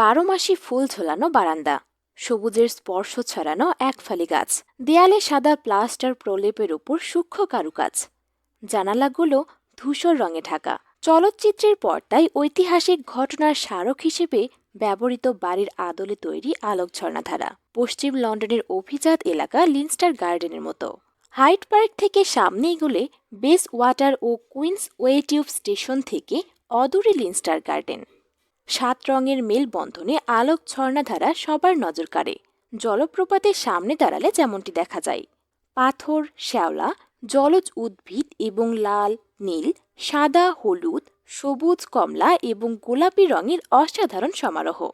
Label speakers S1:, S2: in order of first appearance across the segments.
S1: বারো মাসি ফুল ঝোলানো বারান্দা, সবুজের স্পর্শ ছড়ানো একফালি গাছ, দেয়ালে সাদা প্লাস্টার প্রলেপের উপর সূক্ষ্ম কারুকাজ। জানালাগুলো ধূসর রঙে ঢাকা। চলচ্চিত্রের পর্দায় ঐতিহাসিক ঘটনার স্মারক হিসেবে ব্যবহৃত বাড়ির আদলে তৈরি আলোক ঝর্ণাধারা, পশ্চিম লন্ডনের অভিজাত এলাকা লিনস্টার গার্ডেনের মতো। হাইট পার্ক থেকে সামনে এগুলে বেস ওয়াটার ও কুইন্স ওয়ে টিউব স্টেশন থেকে অদূরে লিনস্টার গার্ডেন। সাত রঙের মেলবন্ধনে আলোক ঝর্ণাধারা সবার নজর কাড়ে। জলপ্রপাতের সামনে দাঁড়ালে যেমনটি দেখা যায়। পাথর, শ্যাওলা, জলজ উদ্ভিদ এবং লাল, নীল, সাদা, হলুদ, সবুজ, কমলা এবং গোলাপি রঙের অসাধারণ সমারোহ।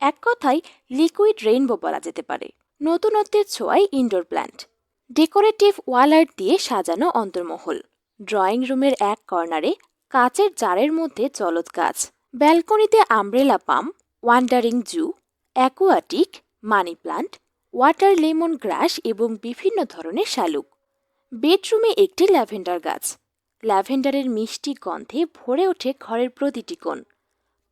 S1: এক কথায়, লিকুইড রেইনবো বলা যেতে পারে। নতুনত্বের ছোঁয়ায় indoor plant. Decorative wall art দিয়ে সাজানো অন্তর্মহল। ড্রয়িং রুমের এক কর্নারে কাচের জারের মধ্যে জলজ গাছ। ব্যালকনিতে umbrella palm wandering Jew, aquatic, money plant, water lemongrass এবং বিভিন্ন ধরনের শালুক। বেডরুমে একটি ল্যাভেন্ডার গাছ। ল্যাভেন্ডারের মিষ্টি গন্ধে ভরে ওঠে ঘরের প্রতিটি কোণ।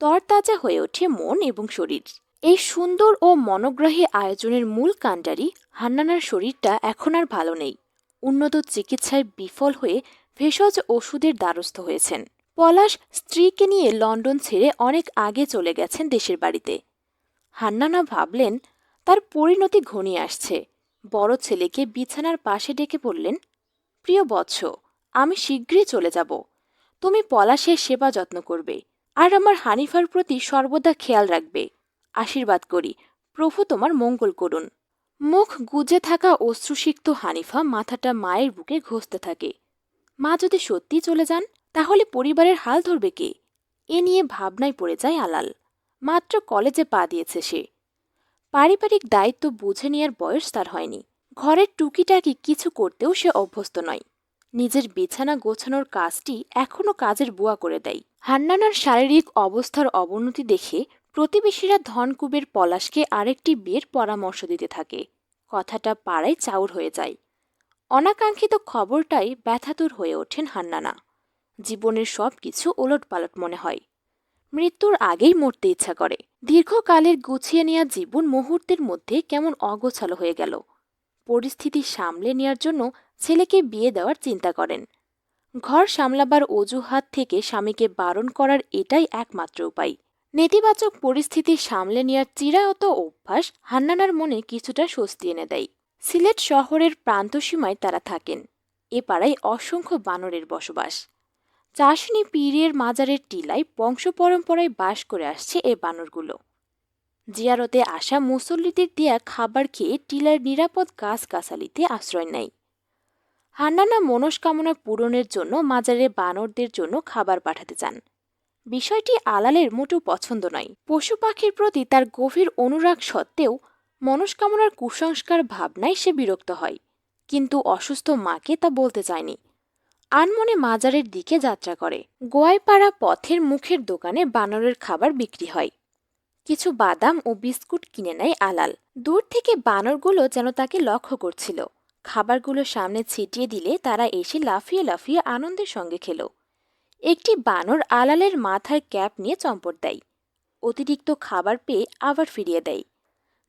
S1: তরতাজা হয়ে ওঠে মন এবং শরীর। এই সুন্দর ও মনোগ্রাহী আয়োজনের মূল কাণ্ডারি হান্নানার শরীরটা এখন আর ভালো নেই। উন্নত চিকিৎসায় বিফল হয়ে ভেষজ ওষুধের দ্বারস্থ হয়েছেন। পলাশ স্ত্রীকে নিয়ে লন্ডন ছেড়ে অনেক আগে চলে গেছেন দেশের বাড়িতে। হান্নানা ভাবলেন, তার পরিণতি ঘনিয়ে আসছে। বড় ছেলেকে বিছানার পাশে ডেকে বললেন, প্রিয় বৎস, আমি শীঘ্রই চলে যাব। তুমি পলাশের সেবা যত্ন করবে আর আমার হানিফার প্রতি সর্বদা খেয়াল রাখবে। আশীর্বাদ করি, প্রভু তোমার মঙ্গল করুন। মুখ গুজে থাকা অশ্রুসিক্ত হানিফা মাথাটা মায়ের বুকে ঘষতে থাকে। মা যদি সত্যি চলে যান তাহলে পরিবারের হাল ধরবে কে? এ নিয়ে ভাবনায় পড়ে যায় আলাল। মাত্র কলেজে পা দিয়েছে সে। পারিবারিক দায়িত্ব বুঝে নেওয়ার বয়স তার হয়নি। ঘরের টুকিটাকি কিছু করতেও সে অভ্যস্ত নয়। নিজের বিছানা গোছানোর কাজটি এখনও কাজের বুয়া করে দেয়। হান্নানার শারীরিক অবস্থার অবনতি দেখে প্রতিবেশীরা ধনকুবের পলাশকে আরেকটি বিয়ের পরামর্শ দিতে থাকে। কথাটা পাড়ায় চাউর হয়ে যায়। অনাকাঙ্ক্ষিত খবরটাই ব্যথাতুর হয়ে ওঠেন হান্নানা। জীবনের সব কিছু ওলটপালট মনে হয়। মৃত্যুর আগেই মরতে ইচ্ছা করে। দীর্ঘকালের গুছিয়ে নেওয়া জীবন মুহূর্তের মধ্যে কেমন অগোছালো হয়ে গেল। পরিস্থিতি সামলে নেওয়ার জন্য ছেলেকে বিয়ে দেওয়ার চিন্তা করেন। ঘর সামলাবার অজুহাত থেকে স্বামীকে বারণ করার এটাই একমাত্র উপায়। নেতিবাচক পরিস্থিতি সামলে নেওয়ার চিরায়ত অভ্যাস হান্নানার মনে কিছুটা স্বস্তি এনে দেয়। সিলেট শহরের প্রান্তসীমায় তারা থাকেন। এ পাড়ায় অসংখ্য বানরের বসবাস। চাষনি পীরের মাজারের টিলায় বংশ পরম্পরায় বাস করে আসছে এ বানরগুলো। জিয়ারতে আসা মুসল্লিদের দেয়া খাবার খেয়ে টিলার নিরাপদ গাছগাছালিতে আশ্রয় নেয়। হান্নানা মনস্কামনা পূরণের জন্য মাজারে বানরদের জন্য খাবার পাঠাতে চান। বিষয়টি আলালের মোটেও পছন্দ নয়। পশু পাখির প্রতি তার গভীর অনুরাগ সত্ত্বেও মনস্কামনার কুসংস্কার ভাবনায় সে বিরক্ত হয়। কিন্তু অসুস্থ মাকে তা বলতে চায়নি। আনমনে মাজারের দিকে যাত্রা করে। গোয়াইপাড়া পথের মুখের দোকানে বানরের খাবার বিক্রি হয়। কিছু বাদাম ও বিস্কুট কিনে নেয় আলাল। দূর থেকে বানরগুলো যেন তাকে লক্ষ্য করছিল। খাবারগুলো সামনে ছিটিয়ে দিলে তারা এসে লাফিয়ে লাফিয়ে আনন্দের সঙ্গে খেল। একটি বানর আলালের মাথার ক্যাপ নিয়ে চম্পট দেয়। অতিরিক্ত খাবার পেয়ে আবার ফিরিয়ে দেয়।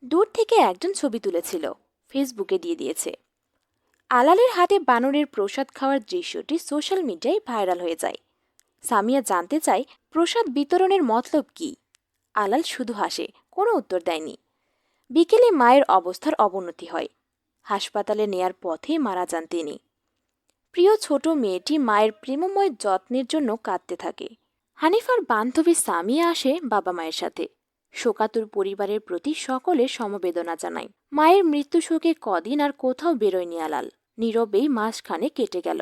S1: দূর থেকে একজন ছবি তুলেছিল। ফেসবুকে দিয়ে দিয়েছে। আলালের হাতে বানরের প্রসাদ খাওয়ার দৃশ্যটি সোশ্যাল মিডিয়ায় ভাইরাল হয়ে যায়। সামিয়া জানতে চায়, প্রসাদ বিতরণের মতলব কি? আলাল শুধু হাসে, কোনো উত্তর দেয়নি। বিকেলে মায়ের অবস্থার অবনতি হয়। হাসপাতালে নেয়ার পথে মারা যান তিনি। প্রিয় ছোট মেয়েটি মায়ের প্রেমময় যত্নের জন্য কাঁদতে থাকে। হানিফার বান্ধবী সামিয়া আসে বাবা মায়ের সাথে। শোকাতুর পরিবারের প্রতি সকলে সমবেদনা জানায়। মায়ের মৃত্যু শোকে কদিন আর কোথাও বেরোয়নি আলাল। নীরবেই মাসখানে কেটে গেল।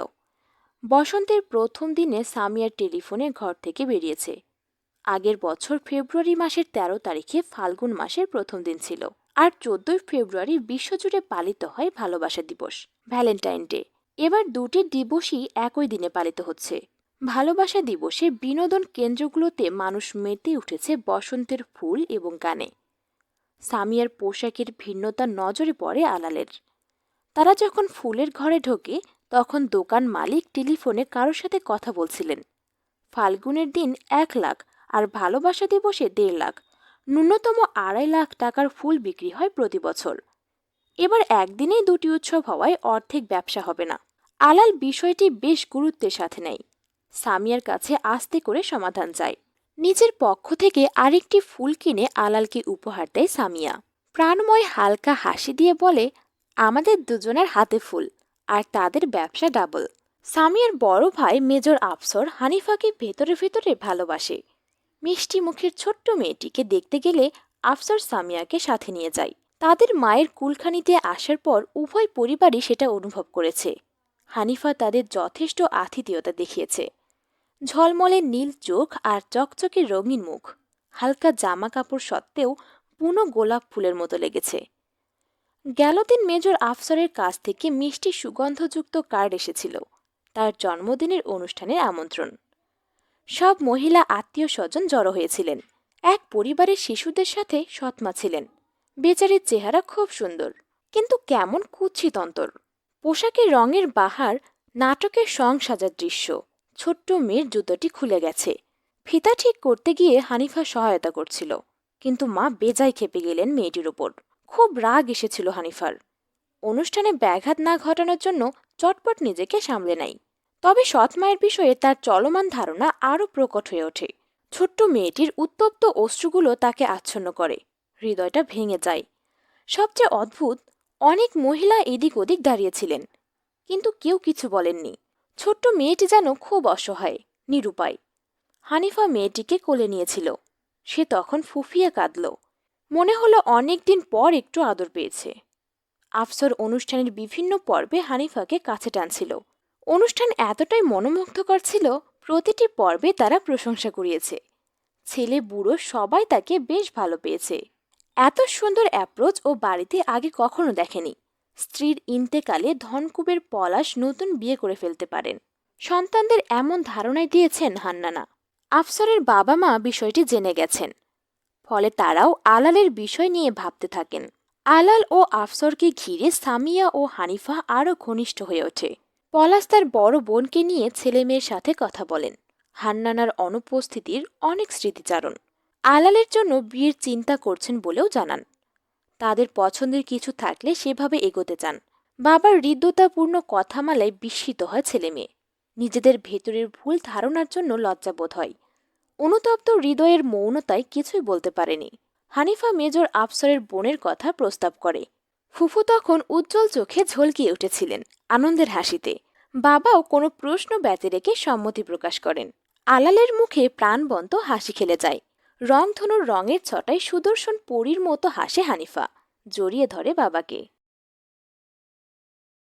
S1: বসন্তের প্রথম দিনে সামিয়ার টেলিফোনে ঘর থেকে বেরিয়েছে। আগের বছর ফেব্রুয়ারি মাসের ১৩ তারিখে ফাল্গুন মাসের প্রথম দিন ছিল। আর চোদ্দই ফেব্রুয়ারি বিশ্বজুড়ে পালিত হয় ভালোবাসা দিবস, ভ্যালেন্টাইন ডে। এবার দুটি দিবসই একই দিনে পালিত হচ্ছে। ভালোবাসা দিবসে বিনোদন কেন্দ্রগুলোতে মানুষ মেতে উঠেছে বসন্তের ফুল এবং গানে। সামিয়ার পোশাকের ভিন্নতা নজরে পড়ে আলালের। তারা যখন ফুলের ঘরে ঢোকে, তখন দোকান মালিক টেলিফোনে কারোর সাথে কথা বলছিলেন। ফাল্গুনের দিন এক লাখ আর ভালোবাসা দিবসে দেড় লাখ, ন্যূনতম আড়াই লাখ টাকার ফুল বিক্রি হয় প্রতি বছর। এবার একদিনেই দুটি উৎসব হওয়ায় অর্ধেক ব্যবসা হবে না। আলাল বিষয়টি বেশ গুরুত্বের সাথে নেয়। সামিয়ার কাছে আস্তে করে সমাধান চায়। নিজের পক্ষ থেকে আরেকটি ফুল কিনে আলালকে উপহার দেয় সামিয়া। প্রাণময় হালকা হাসি দিয়ে বলে আমাদের দুজনের হাতে ফুল, আর তাদের ব্যবসা ডাবল। সামিয়ার বড় ভাই মেজর আফসর হানিফাকে ভেতরে ভেতরে ভালোবাসে। মিষ্টি মুখের ছোট্ট মেয়েটিকে দেখতে গেলে আফসর সামিয়াকে সাথে নিয়ে যায়। তাদের মায়ের কুলখানিতে আসার পর উভয় পরিবারই সেটা অনুভব করেছে। হানিফা তাদের যথেষ্ট আতিথেয়তা দেখিয়েছে। ঝলমলে নীল চোখ আর চকচকে রঙিন মুখ। হালকা জামা কাপড় সত্ত্বেও পুনো গোলাপ ফুলের মতো লেগেছে। গেল দিন মেজর আফসরের কাছ থেকে মিষ্টি সুগন্ধযুক্ত কার্ড এসেছিল, তার জন্মদিনের অনুষ্ঠানের আমন্ত্রণ। সব মহিলা আত্মীয় স্বজন জড়ো হয়েছিলেন। এক পরিবারের শিশুদের সাথে সৎমা ছিলেন। বেচারির চেহারা খুব সুন্দর, কিন্তু কেমন কুৎসিত অন্তর। পোশাকের রঙের বাহার, নাটকের সং সাজার দৃশ্য, ছোট্ট মেয়ের জুতোটি খুলে গেছে। ফিতা ঠিক করতে গিয়ে হানিফা সহায়তা করছিল, কিন্তু মা বেজায় খেপে গেলেন মেয়েটির উপর। খুব রাগ এসেছিল হানিফার। অনুষ্ঠানে ব্যাঘাত না ঘটানোর জন্য চটপট নিজেকে সামলে নাই তবে সৎ মায়ের বিষয়ে তার চলমান ধারণা আরও প্রকট হয়ে ওঠে। ছোট্ট মেয়েটির উত্তপ্ত অশ্রুগুলো তাকে আচ্ছন্ন করে। হৃদয়টা ভেঙে যায়। সবচেয়ে অদ্ভুত, অনেক মহিলা এদিক ওদিক দাঁড়িয়েছিলেন কিন্তু কেউ কিছু বলেননি। ছোট্ট মেয়েটি যেন খুব অসহায়, নিরুপায়। হানিফা মেয়েটিকে কোলে নিয়েছিল। সে তখন ফুফিয়ে কাঁদল। মনে হলো অনেক দিন পর একটু আদর পেয়েছে। আফসর অনুষ্ঠানের বিভিন্ন পর্বে হানিফাকে কাছে টানছিল। অনুষ্ঠান এতটাই মনোমুগ্ধকর ছিল, প্রতিটি পর্বে তারা প্রশংসা কুড়িয়েছে। ছেলে, বুড়ো সবাই তাকে বেশ ভালো পেয়েছে। এত সুন্দর অ্যাপ্রোচ ও বাড়িতে আগে কখনো দেখেনি। স্ত্রীর ইন্তেকালে ধনকুবের পলাশ নতুন বিয়ে করে ফেলতে পারেন। সন্তানদের এমন ধারণায় দিয়েছেন হান্নানা। আফসরের বাবা মা বিষয়টি জেনে গেছেন। ফলে তারাও আলালের বিষয় নিয়ে ভাবতে থাকেন। আলাল ও আফসরকে ঘিরে সামিয়া ও হানিফা আরও ঘনিষ্ঠ হয়ে ওঠে। পলাশ তার বড় বোনকে নিয়ে ছেলে মেয়ের সাথে কথা বলেন। হান্নানার অনুপস্থিতির অনেক স্মৃতিচারণ। আলালের জন্য বিয়ের চিন্তা করছেন বলেও জানান। তাদের পছন্দের কিছু থাকলে সেভাবে এগোতে চান। বাবার হৃদ্যতাপূর্ণ কথামালায় বিস্মিত হয় ছেলে মেয়ে নিজেদের ভেতরের ভুল ধারণার জন্য লজ্জাবোধ হয়। অনুতপ্ত হৃদয়ের মৌনতায় কিছুই বলতে পারেনি। হানিফা মেজর আফসরের বোনের কথা প্রস্তাব করে। ফুফু তখন উজ্জ্বল চোখে ঝলকিয়ে উঠেছিলেন আনন্দের হাসিতে। বাবাও কোনো প্রশ্ন ব্যতে রেখে সম্মতি প্রকাশ করেন। আলালের মুখে প্রাণবন্ত হাসি খেলে যায়। রংধনুর রঙের ছটায় সুদর্শন পরীর মতো হাসে হানিফা। জড়িয়ে ধরে বাবাকে।